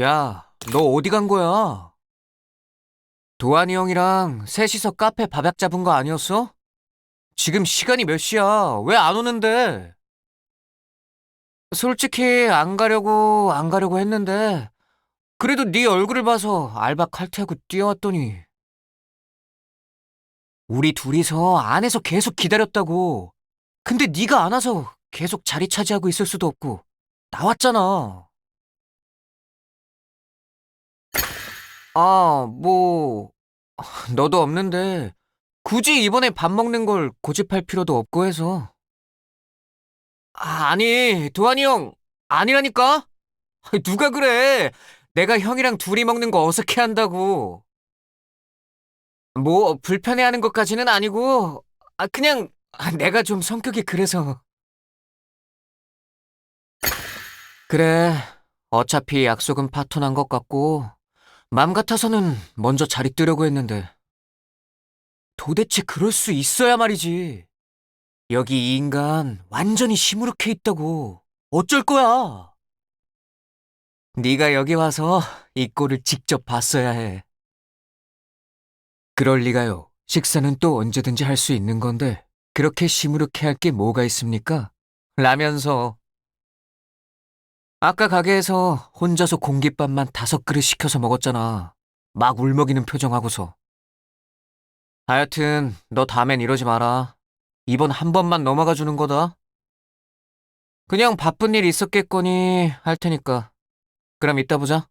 야, 너 어디 간 거야? 도환이 형이랑 셋이서 카페 밥약 잡은 거 아니었어? 지금 시간이 몇 시야? 왜 안 오는데? 솔직히 안 가려고 안 가려고 했는데 그래도 네 얼굴을 봐서 알바 칼퇴하고 뛰어왔더니 우리 둘이서 안에서 계속 기다렸다고. 근데 네가 안 와서 계속 자리 차지하고 있을 수도 없고 나왔잖아. 아, 뭐, 너도 없는데, 굳이 이번에 밥 먹는 걸 고집할 필요도 없고 해서. 아, 아니, 도환이 형, 아니라니까? 누가 그래? 내가 형이랑 둘이 먹는 거 어색해 한다고. 뭐, 불편해하는 것까지는 아니고, 아, 그냥, 아, 내가 좀 성격이 그래서. 그래, 어차피 약속은 파토난 것 같고, 맘 같아서는 먼저 자리 뜨려고 했는데. 도대체 그럴 수 있어야 말이지. 여기 이 인간 완전히 시무룩해 있다고. 어쩔 거야? 네가 여기 와서 이 꼴을 직접 봤어야 해. 그럴 리가요. 식사는 또 언제든지 할 수 있는 건데 그렇게 시무룩해 할 게 뭐가 있습니까? 라면서. 아까 가게에서 혼자서 공깃밥만 다섯 그릇 시켜서 먹었잖아. 막 울먹이는 표정하고서. 하여튼 너 다음엔 이러지 마라. 이번 한 번만 넘어가 주는 거다. 그냥 바쁜 일 있었겠거니 할 테니까. 그럼 이따 보자.